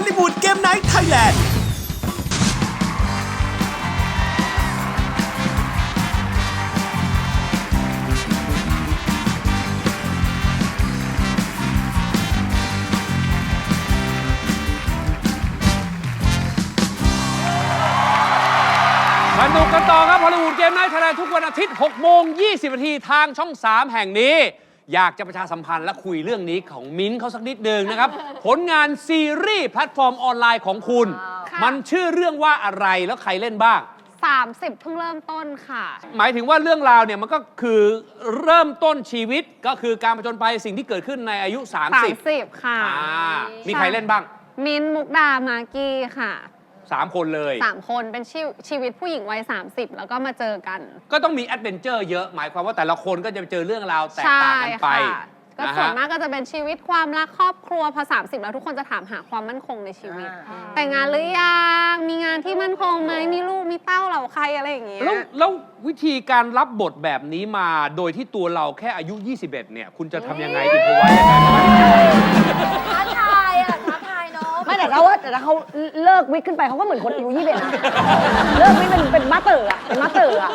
ลลีวูดเกมไนท์ไทยแลนด์สนุกกันต่อครับฮอลลีวูดเกม i น h t ไทยแลนด์ทุกวันอาทิตย์ 6 โมง 20 นาทีทางช่อง 3 แห่งนี้ อยากจะประชาสัมพันธ์และคุยเรื่องนี้ของมิ้นท์เขาสักนิดหนึ่งนะครับ ผลงานซีรีส์แพลตฟอร์มออนไลน์ของคุณ ค่ะ มันชื่อเรื่องว่าอะไรแล้วใครเล่นบ้าง 30 เพิ่งเริ่มต้นค่ะ หมายถึงว่าเรื่องราวเนี่ยมันก็คือเริ่มต้นชีวิตก็คือการผจญภัยสิ่งที่เกิดขึ้นในอายุ 30 30 ค่ะ อ่ามีใครเล่นบ้าง มินท์มุกดามากกี้ค่ะ 3คนเลย3คนเป็นชีวชีวิตผู้หญิงวัย30 แล้วก็มาเจอกัน ก็ต้องมีแอดเวนเจอร์เยอะ หมายความว่าแต่ละคนก็จะเจอเรื่องราวแตกใช่ต่างกันไปค่ะก็นะส่วนฮะมากก็จะเป็นชีวิตความรักครอบครัวพอ 30 แล้วทุกคนจะถามหาความมั่นคงในชีวิตแต่งงานหรือยังมีงานที่มั่นคงไหมมีลูกมีเต้าเหล่าใครอะไรอย่างเงี้ยแล้วแล้ววิธีการรับบทแบบนี้มาโดยที่ตัวเราแค่อายุ 21 เนี่ย คุณจะทำยังไงอินพไว้ยังไง แต่ถ้าว่าแต่ถ้าเขาเลิกวิกขึ้นไปเขาก็เหมือนคนอายุยี่สิบเอ็ดนะเลิกวิกเป็นเป็นมาสเตอร์อะเป็นมาสเตอร์อะ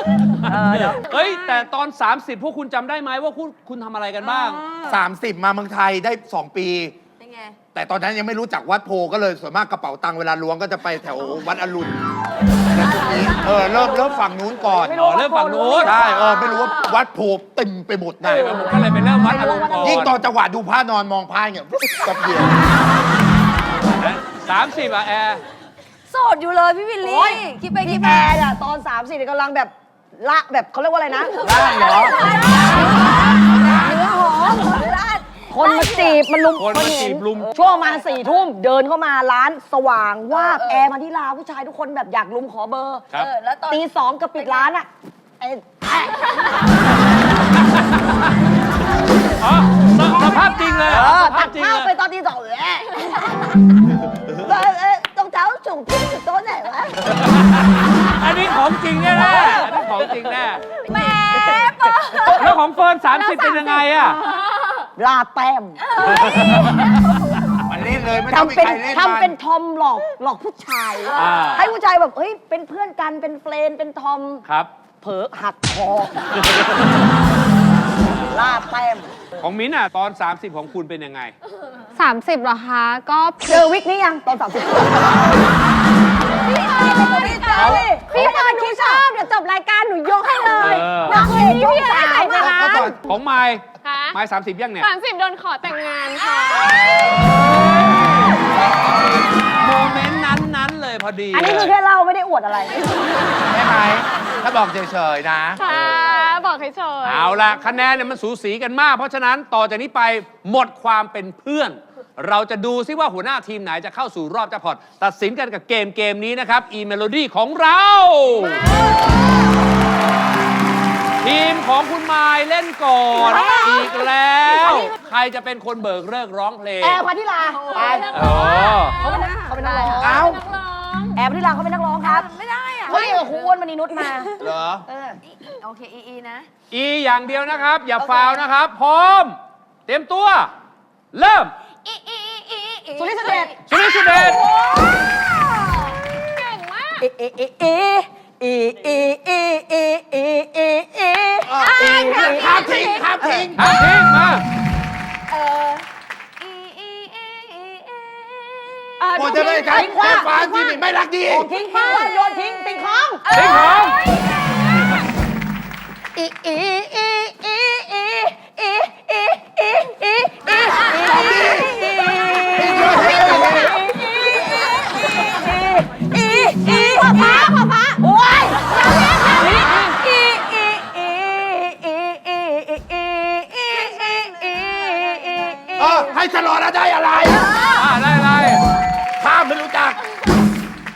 เออเดี๋ยวเฮ้ย แต่ตอน 30 พวกคุณจำได้ไหมว่าคุณคุณทำอะไรกันบ้าง 30 มาเมืองไทยได้ 2 ปี เป็นไง แต่ตอนนั้นยังไม่รู้จักวัดโพก็เลยส่วนมากกระเป๋าตังค์เวลาล้วงก็จะไปแถววัดอรุณอะไรพวกนี้เออเริ่มเริ่มฝั่งนู้นก่อนไม่รู้อ๋อเริ่มฝั่งนู้น ใช่เออไม่รู้ว่าวัดโพเต็มไปหมดไหน ผมก็เลยไปเริ่มวัดอารมณ์ก่อนยิ่งตอนจังหวะดูพระนอนมองพระอย่างเงี้ยกับเดียว สามสิบอะแอร์ โสดอยู่เลยพี่วิลโอ๊ลี่ยคิดไปคิพี่ดแอมาร์อะตอน3ามสี่กำลังแบบละแบบเขาเรียกว่าอะไรนะล่างเหรอ เนื้อหอมคนมาจีบมันลุมคนมาจีบลุม ช่วงประมาณสี่ทุ่มเดินเข้ามาร้านสว่างว่าบแอร์มาที่ลาผู้ชายทุกคนแบบอยากลุมขอเบอร์ครับ เออแล้วตอนตีสองกับปิดร้านอะไอ้อ๋อสสภาพจริงเลยเอเหรออสภาตัพดจริงภาพเลไปยตอนที่สองเลย เออเออตรงเท้าสูงที่สุดโต๊ะไหนวะอันนี้ของจริงแน่ๆอันนี้ของจริงแน่ แหมเปิดแล้วของเฟิร์น30 เป็นยังไงอะลาแต้มมันเล่นเลยไม่ต้องมีทำเป็นใครเล่นทำมัเป็นทอมหลอกหลอกผู้ชาย อ่าให้ผู้ชายแบบเฮ้ยเป็นเพื่อนกันเป็นเฟรนด์เป็นทอม ครับ เผลอหักคอ ลาแต้ม ของมิ้นท์อะตอน 30 ของคุณเป็นยังไง 30เหรอคะ ก็เจอวิกนี้ยังตอนสามสิบเขาพี่เฟิร์นหนูชอบเดี๋ยวจบรายการหนูยกให้เลยเออนางเอกช่องสามใส่อะร้านของไมค์ค่ะไมค์30ยังเนี่ย สามสิบโดนขอแต่งงานค่ะ โมเมนต์นั้นๆเลยพอดีอันนี้คือแค่เล่าไม่ได้อวดอะไร ใช่ไหมถ้าบอกเฉยๆนะ ค่ะ บอกให้เฉยเอาล่ะคะแนนเนี่ยมันสูสีกันมาก เพราะฉะนั้นต่อจากนี้ไปหมดความเป็นเพื่อน เราจะดูซิว่าหัวหน้าทีมไหนจะเข้าสู่รอบแจ็คพอตตัดสินกันกับเกมเกมนี้นะครับอีเมโลดี้ของเรา ทีมของคุณมายเล่นก่อนอีกแล้ว ใครจะเป็นคนเบิกเลิกร้องเพลงแอร์พัทธิลาไป อ๋อเขาเป็นนักเขาเป็นนักร้องเอ้าแอร์พัทธิลาเขาเป็นนักร้องครับ ไม่ได้อะ เขาเรียกกับครูอ้วนมณีนุชมาเหรอโอเค อีอีนะ อีอย่างเดียวนะครับ อย่าฟาวนะครับ พร้อม เตรียมตัว เริ่ม อีอีอีอีอีสุริสุเดชสุริสุเดชเก่งมากเอเอเอเอเอเอเอเอเอเอเอข้ามทิ้งข้ามทิ้งอาทิ้งมาอี เลครับทิ้งคว้างฟานที่นี่ไม่รักดี ทิ้งขวาโยนทิ้งป็นของ ทิ้งของ อีอีอี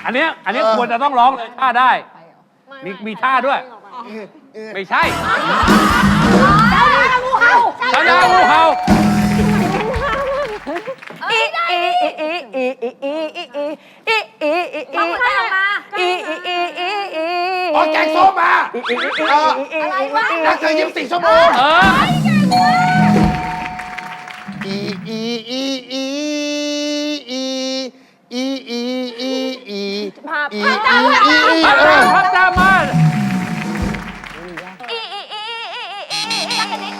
อันเนี้ยอันเนี้ยเออควรจะต้องร้องเลยท่าได้ มีมีท่าด้วย ไม่ใช่ชาดางูเห่าอีอีอีอีอีอีอีอีอีอีอีอีเอาหัวใจออกมาอีอีอีอีอีออกแกงส้มมาเอออะไรวะนักเธอยิ้มสี่ชั่วโมงเอออีอีอีอีอีอี อีภาพอีอีพับเอตามอพับตามมาอีอีอีอีอีอีอี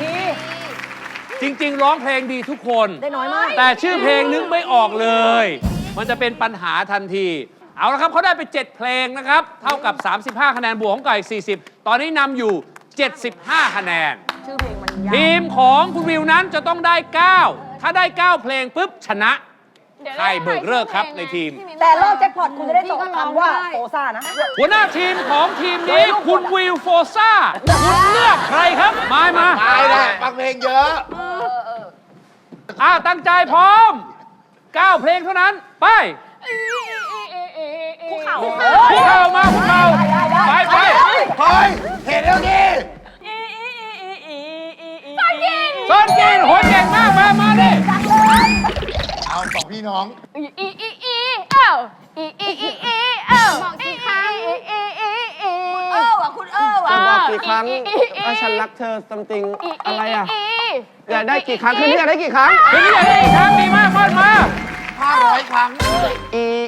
ทีจริง ๆ ร้องเพลงดีทุกคน ได้น้อยมาก แต่ชื่อเพลงนึกไม่ออกเลย มันจะเป็นปัญหาทันที เอาละครับเขาได้ไป 7 เพลงนะครับ เท่ากับ 35 คะแนนบวกของไก่ 40 ตอนนี้นำอยู่ 75 คะแนน ชื่อเพลงมันยากทีมของคุณวิวนั้นจะต้องได้ 9 ถ้าได้ 9 เพลงปุ๊บชนะ ใครเบิกเลิกครับในทีม แต่รอบแจ็คพอตคุณจะได้ตอบคำว่าโอซ่านะ หัวหน้าทีมของทีมนี้คุณวิวโฟซ่าคุณเลือกใครครับ มามาตายแหละฟังเพลงเยอะอ่าตั้งใจพร้อม9เพลงเท่านั้น ไปภูเขาคุกเข่ามาคุกเข่าไปไปเฮ้ยเห็นแล้วดิต้นกินโหยเก่งมากมามาดิเอาสอง พี่น้อง อีอีอีอีเอ้าอีอีอีอีเอ้าบอกกี่ครั้ง อีอีอีอีเออว่ะคุณเออว่ะ บอกกี่ครั้งว่าฉันรักเธอ something อะไรอะอยากได้กี่ครั้งคืนนี้อยากได้กี่ครั้งคืนนี้อยากได้อีกครั้งดีมากมอนมา500ครั้งอีอีอี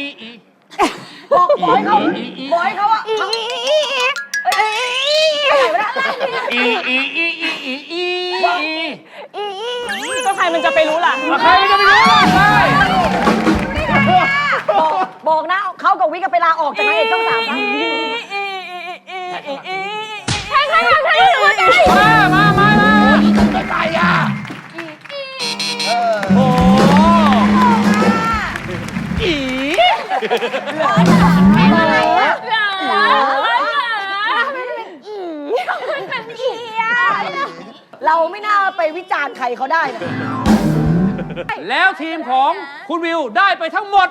อะไรอะอีอีบอกบอกให้เขาบอกให้เขาว่าอีอีอีอีอีอีก็ใครมันจะไปรู้ล่ะใครจะไปรู้ล่ะใช่บอกบอกนะเขากับวิกก็ไปลาออกจากนางเอกช่องสามนะ เราไม่น่าไปวิจารณ์ใครเขาได้นะแล้วทีมของคุณวิวได้ไปทั้งหมด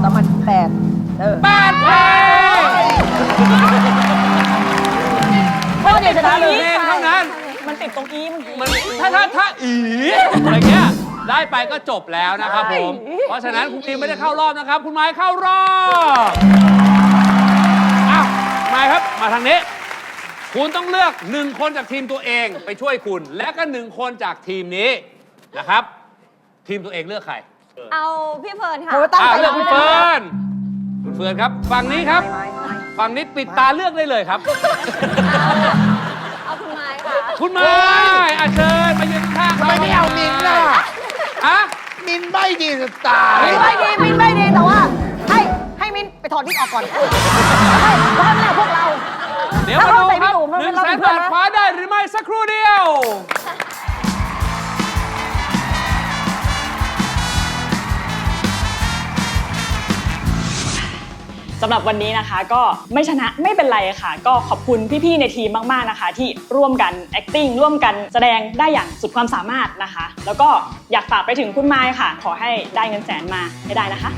แต่มันแปดเออ8เพลงเพราะเดี๋ยวชนะเพเลลยงเท่านั้น มันติดตรงอีเมื่อกี้ มันถ้าถ้าถ้าอีอะไรเงี้ย ได้ไปก็จบแล้วนะครับผม เพราะฉะนั้นคุณทีมไม่ได้เข้ารอบนะครับ คุณไม้เข้ารอบอ้าวไม้ครับมาทางนี้ คุณต้องเลือกหนึ่งคนจากทีมตัวเองไปช่วยคุณ และก็หนึ่งคนจากทีมนี้นะครับ ทีมตัวเองเลือกใครเอาพี่เฟิร์นค่ะโอ้ตั้งอ่าใจเลือกคุณเฟิร์นคุณเฟิร์นครับฝั่งนี้ครับฝั่งนี้ปิดตาเลือกได้เลยครับ เอาคุณไม้ค่ะ คุณไม้อาเชิญมายืนข้างๆทำไมไม่เอามินล่ะ ฮะมินไม่ดีจะตายมินไม่ดีมินไม่ดีแต่ว่า ให้ให้มินไปถอดวิกออกก่อนให้เพราะไม่ได้พวกเรา เดี๋ยวมาดูครับถ้าหนึ่งเราแสใส่นไม่ถูกมันเป็นบาทเราเป็นเพื่อนนะคว้าได้หรือไม่สักครู่เดียว สำหรับวันนี้นะคะก็ไม่ชนะไม่เป็นไรค่ะ ก็ขอบคุณพี่ๆในทีมมากๆนะคะ ที่ร่วมกัน acting ร่วมกันแสดงได้อย่างสุดความสามารถนะคะ แล้วก็อยากฝากไปถึงคุณไม้ค่ะ ขอให้ได้เงินแสนมาให้ได้นะคะ